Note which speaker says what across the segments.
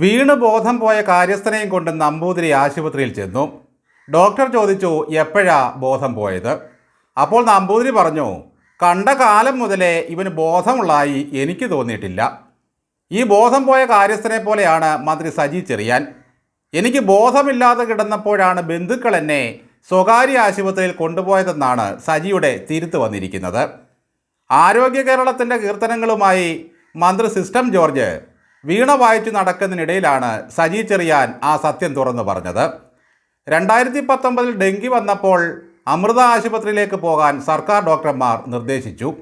Speaker 1: വീണ് ബോധം പോയ കാര്യസ്ഥനെയും കൊണ്ട് നമ്പൂതിരി ആശുപത്രിയിൽ ചെന്നു. ഡോക്ടർ ചോദിച്ചു എപ്പോഴാ ബോധം പോയത്? അപ്പോൾ നമ്പൂതിരി പറഞ്ഞു കണ്ട കാലം മുതലേ ഇവന് ബോധമുള്ളതായി എനിക്ക് തോന്നിയിട്ടില്ല. ഈ ബോധം പോയ കാര്യസ്ഥനെ പോലെയാണ് മന്ത്രി സജി ചെറിയാൻ. എനിക്ക് ബോധമില്ലാതെ കിടന്നപ്പോഴാണ് ബന്ധുക്കൾ എന്നെ സ്വകാര്യ ആശുപത്രിയിൽ കൊണ്ടുപോയതെന്നാണ് സജിയുടെ തിരുത്ത് വന്നിരിക്കുന്നത്. ആരോഗ്യ കേരളത്തിന്റെ കീർത്തനങ്ങളുമായി മന്ത്രി സിസ്റ്റം ജോർജ് വീണ വായിച്ചു നടക്കുന്നതിനിടയിലാണ് സജി ചെറിയാൻ ആ സത്യം തുറന്നു പറഞ്ഞത്. രണ്ടായിരത്തി പത്തൊമ്പതിൽ ഡെങ്കി വന്നപ്പോൾ അമൃത ആശുപത്രിയിലേക്ക് പോകാൻ സർക്കാർ ഡോക്ടർമാർ നിർദ്ദേശിച്ചു.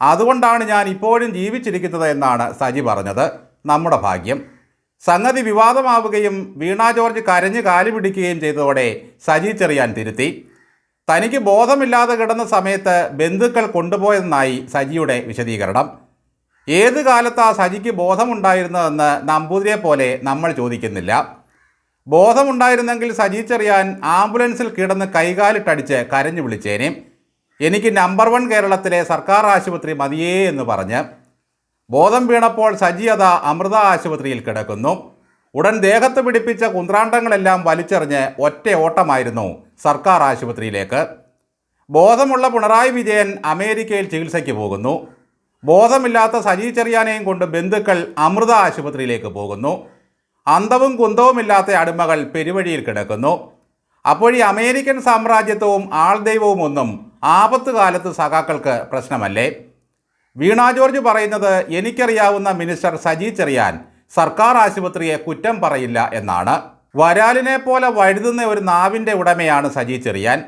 Speaker 1: അതുകൊണ്ടാണ് ഞാൻ ഇപ്പോഴും ജീവിച്ചിരിക്കുന്നത് എന്നാണ് സജി പറഞ്ഞത്. നമ്മുടെ ഭാഗ്യം. സംഗതി വിവാദമാവുകയും വീണ ജോർജ് കരഞ്ഞ് കാലി പിടിക്കുകയും ചെയ്തതോടെ സജി ചെറിയാൻ തിരുത്തി. തനിക്ക് ബോധമില്ലാതെ കിടന്ന സമയത്ത് ബന്ധുക്കൾ കൊണ്ടുപോയെന്നായി സജിയുടെ വിശദീകരണം. ഏത് കാലത്താ സജിക്ക് ബോധമുണ്ടായിരുന്നതെന്ന് നമ്പൂതിരിയെ പോലെ നമ്മൾ ചോദിക്കുന്നില്ല. ബോധമുണ്ടായിരുന്നെങ്കിൽ സജി ചെറിയാൻ ആംബുലൻസിൽ കിടന്ന് കൈകാലിട്ടടിച്ച് കരഞ്ഞു വിളിച്ചേനെ. എനിക്ക് നമ്പർ വൺ കേരളത്തിലെ സർക്കാർ ആശുപത്രി മതിയേ എന്ന് പറഞ്ഞ് ബോധം വീണപ്പോൾ സജി അത അമൃത ആശുപത്രിയിൽ കിടക്കുന്നു. ഉടൻ ദേഹത്ത് പിടിപ്പിച്ച കുന്ത്രാണ്ടങ്ങളെല്ലാം വലിച്ചെറിഞ്ഞ് ഒറ്റ ഓട്ടമായിരുന്നു സർക്കാർ ആശുപത്രിയിലേക്ക്. ബോധമുള്ള പിണറായി വിജയൻ അമേരിക്കയിൽ ചികിത്സയ്ക്ക് പോകുന്നു. ബോധമില്ലാത്ത സജി ചെറിയാനെയും കൊണ്ട് ബന്ധുക്കൾ അമൃത ആശുപത്രിയിലേക്ക് പോകുന്നു. അന്തവും കുന്തവുമില്ലാത്ത അടിമകൾ പെരുവഴിയിൽ കിടക്കുന്നു. അപ്പോഴീ അമേരിക്കൻ സാമ്രാജ്യത്വവും ആൾദൈവവും ഒന്നും ആപത്ത് കാലത്ത് സഖാക്കൾക്ക് പ്രശ്നമല്ലേ? വീണ ജോർജ് പറയുന്നത് എനിക്കറിയാവുന്ന മിനിസ്റ്റർ സജി ചെറിയാൻ സർക്കാർ ആശുപത്രിയെ കുറ്റം പറയില്ല എന്നാണ്. വരാലിനെ പോലെ വഴുതുന്ന ഒരു നാവിന്റെ ഉടമയാണ് സജി ചെറിയാൻ.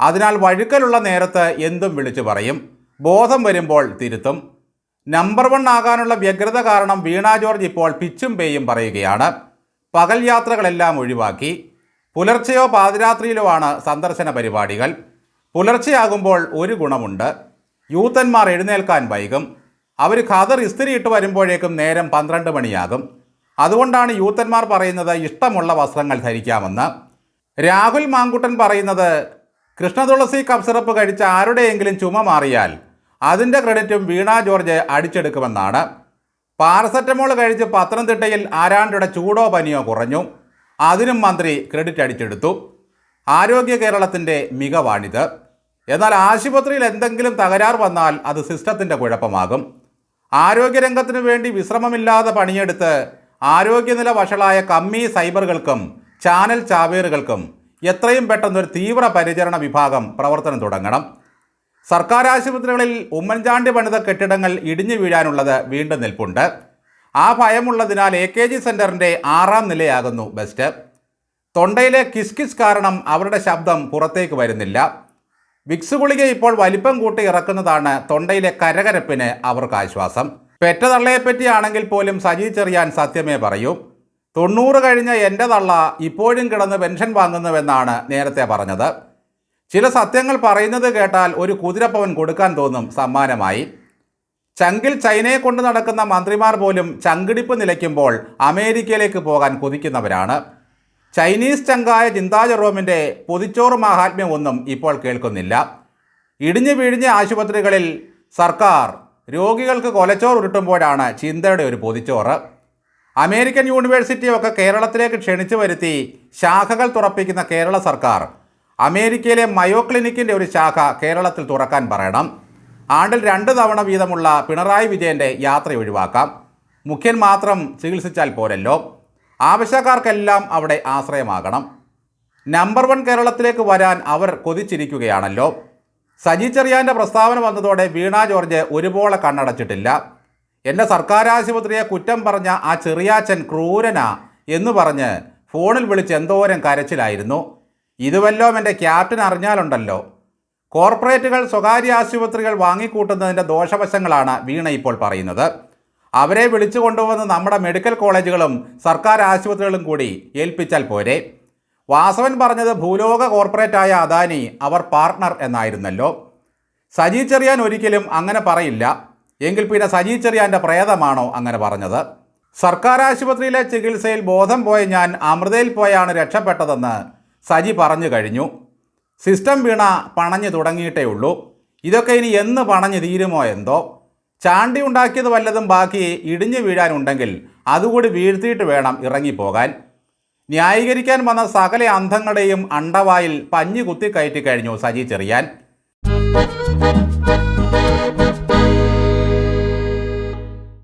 Speaker 1: അതിനാൽ വഴുക്കലുള്ള നേരത്ത് എന്തും വിളിച്ചു പറയും. ബോധം വരുമ്പോൾ തിരുത്തും. നമ്പർ വൺ ആകാനുള്ള വ്യഗ്രത കാരണം വീണ ജോർജ് ഇപ്പോൾ പിച്ചും പേയും പറയുകയാണ്. പകൽ യാത്രകളെല്ലാം ഒഴിവാക്കി. പുലർച്ചെയോ പാതിരാത്രിയിലോ ആണ് സന്ദർശന പരിപാടികൾ. പുലർച്ചെയാകുമ്പോൾ ഒരു ഗുണമുണ്ട്. യൂത്തന്മാർ എഴുന്നേൽക്കാൻ വൈകും. അവർ ഖദർ ഇസ്തിരിയിട്ട് വരുമ്പോഴേക്കും നേരം പന്ത്രണ്ട് മണിയാകും. അതുകൊണ്ടാണ് യൂത്തന്മാർ പറയുന്നത് ഇഷ്ടമുള്ള വസ്ത്രങ്ങൾ ധരിക്കാമെന്ന്. രാഹുൽ മാങ്കുട്ടൻ പറയുന്നത് കൃഷ്ണതുളസി കപ്സിറപ്പ് കഴിച്ച ആരുടെയെങ്കിലും ചുമ മാറിയാൽ അതിന്റെ ക്രെഡിറ്റും വീണ ജോർജ് അടിച്ചെടുക്കുമെന്നാണ്. പാരസെറ്റമോൾ കഴിച്ച് പത്തനംതിട്ടയിൽ ആരാണ്ടുടെ ചൂടോ പനിയോ കുറഞ്ഞു. അതിനും മന്ത്രി ക്രെഡിറ്റ് അടിച്ചെടുത്തു. ആരോഗ്യ കേരളത്തിന്റെ മികവാണിത്. എന്നാൽ ആശുപത്രിയിൽ എന്തെങ്കിലും തകരാർ വന്നാൽ അത് സിസ്റ്റത്തിന്റെ കുഴപ്പമാകും. ആരോഗ്യരംഗത്തിനു വേണ്ടി വിശ്രമമില്ലാതെ പണിയെടുത്ത് ആരോഗ്യനില വഷളായ കമ്മി സൈബറുകൾക്കും ചാനൽ ചാവേറുകൾക്കും എത്രയും പെട്ടെന്നൊരു തീവ്ര പരിചരണ വിഭാഗം പ്രവർത്തനം തുടങ്ങണം. സർക്കാർ ആശുപത്രികളിൽ ഉമ്മൻചാണ്ടി പണിത കെട്ടിടങ്ങൾ ഇടിഞ്ഞു വീഴാനുള്ളത് വീണ്ടും നിൽപ്പുണ്ട്. ആ ഭയമുള്ളതിനാൽ എ കെ ജി സെന്ററിന്റെ ആറാം നിലയാകുന്നു ബെസ്റ്റ്. തൊണ്ടയിലെ കിസ്കിസ് കിസ് കാരണം അവരുടെ ശബ്ദം പുറത്തേക്ക് വരുന്നില്ല. വിക്സ് ഗുളിക ഇപ്പോൾ വലിപ്പം കൂട്ടി ഇറക്കുന്നതാണ് തൊണ്ടയിലെ കരകരപ്പിന് അവർക്ക് ആശ്വാസം. പെറ്റ തള്ളയെപ്പറ്റിയാണെങ്കിൽ പോലും സജി ചെറിയാൻ സത്യമേ പറയൂ. തൊണ്ണൂറ് കഴിഞ്ഞ എന്റെ തള്ള ഇപ്പോഴും കിടന്ന് പെൻഷൻ വാങ്ങുന്നുവെന്നാണ് നേരത്തെ പറഞ്ഞത്. ചില സത്യങ്ങൾ പറയുന്നത് കേട്ടാൽ ഒരു കുതിരപ്പവൻ കൊടുക്കാൻ തോന്നും സമ്മാനമായി. ചങ്കിൽ ചൈനയെ കൊണ്ട് നടക്കുന്ന മന്ത്രിമാർ പോലും ചങ്കിടിപ്പ് നിലയ്ക്കുമ്പോൾ അമേരിക്കയിലേക്ക് പോകാൻ കൊതിക്കുന്നവരാണ്. ചൈനീസ് ചങ്കായ ചിന്താ ജെറോമിന്റെ പൊതിച്ചോറ് മാഹാത്മ്യം ഒന്നും ഇപ്പോൾ കേൾക്കുന്നില്ല. ഇടിഞ്ഞു വീഴിഞ്ഞ ആശുപത്രികളിൽ സർക്കാർ രോഗികൾക്ക് കൊലച്ചോറ് ഉരുട്ടുമ്പോഴാണ് ചിന്തയുടെ ഒരു പൊതിച്ചോറ്. അമേരിക്കൻ യൂണിവേഴ്സിറ്റിയൊക്കെ കേരളത്തിലേക്ക് ക്ഷണിച്ചു വരുത്തി ശാഖകൾ തുറപ്പിക്കുന്ന കേരള സർക്കാർ അമേരിക്കയിലെ മയോ ക്ലിനിക്കിന്റെ ഒരു ശാഖ കേരളത്തിൽ തുറക്കാൻ പറയണം. ആണ്ടിൽ രണ്ട് തവണ വീതമുള്ള പിണറായി വിജയന്റെ യാത്ര ഒഴിവാക്കാം. മുഖ്യൻ മാത്രം ചികിത്സിച്ചാൽ പോരല്ലോ. ആവശ്യക്കാർക്കെല്ലാം അവിടെ ആശ്രയമാകണം. നമ്പർ വൺ കേരളത്തിലേക്ക് വരാൻ അവർ കൊതിച്ചിരിക്കുകയാണല്ലോ. സജി ചെറിയാന്റെ പ്രസ്താവന വന്നതോടെ വീണ ജോർജ് ഒരുപോലെ കണ്ണടച്ചിട്ടില്ല. എന്റെ സർക്കാർ ആശുപത്രിയെ കുറ്റം പറഞ്ഞ ആ ചെറിയാച്ചൻ ക്രൂരനാ എന്ന് പറഞ്ഞ് ഫോണിൽ വിളിച്ച് എന്തോരം കരച്ചിലായിരുന്നു. ഇതുവല്ലോ എന്റെ ക്യാപ്റ്റൻ അറിഞ്ഞാലുണ്ടല്ലോ. കോർപ്പറേറ്റുകൾ സ്വകാര്യ ആശുപത്രികൾ വാങ്ങിക്കൂട്ടുന്നതിന്റെ ദോഷവശങ്ങളാണ് വീണ ഇപ്പോൾ പറയുന്നത്. അവരെ വിളിച്ചു കൊണ്ടുവന്ന് നമ്മുടെ മെഡിക്കൽ കോളേജുകളും സർക്കാർ ആശുപത്രികളും കൂടി ഏൽപ്പിച്ചാൽ പോരെ. വാസവൻ പറഞ്ഞത് ഭൂലോക കോർപ്പറേറ്റായ അദാനി അവർ പാർട്ണർ എന്നായിരുന്നല്ലോ. സജി ചെറിയാൻ ഒരിക്കലും അങ്ങനെ പറയില്ല. എങ്കിൽ പിന്നെ സജി ചെറിയാന്റെ പ്രേതമാണോ അങ്ങനെ പറഞ്ഞത്? സർക്കാർ ആശുപത്രിയിലെ ചികിത്സയിൽ ബോധം പോയ ഞാൻ അമൃതയിൽ പോയാണ് രക്ഷപ്പെട്ടതെന്ന് സജി പറഞ്ഞു കഴിഞ്ഞു. സിസ്റ്റം വീണ പണഞ്ഞു തുടങ്ങിയിട്ടേ ഉള്ളൂ. ഇതൊക്കെ ഇനി എന്ന് പണഞ്ഞു തീരുമോ എന്തോ? ചാണ്ടി ഉണ്ടാക്കിയത് വല്ലതും ബാക്കി ഇടിഞ്ഞു വീഴാനുണ്ടെങ്കിൽ അതുകൂടി വീഴ്ത്തിയിട്ട് വേണം ഇറങ്ങിപ്പോകാൻ. ന്യായീകരിക്കാൻ വന്ന സകല അന്ധങ്ങളുടെയും അണ്ടവായിൽ പഞ്ഞു കുത്തിക്കയറ്റി കഴിഞ്ഞു സജി ചെറിയാൻ.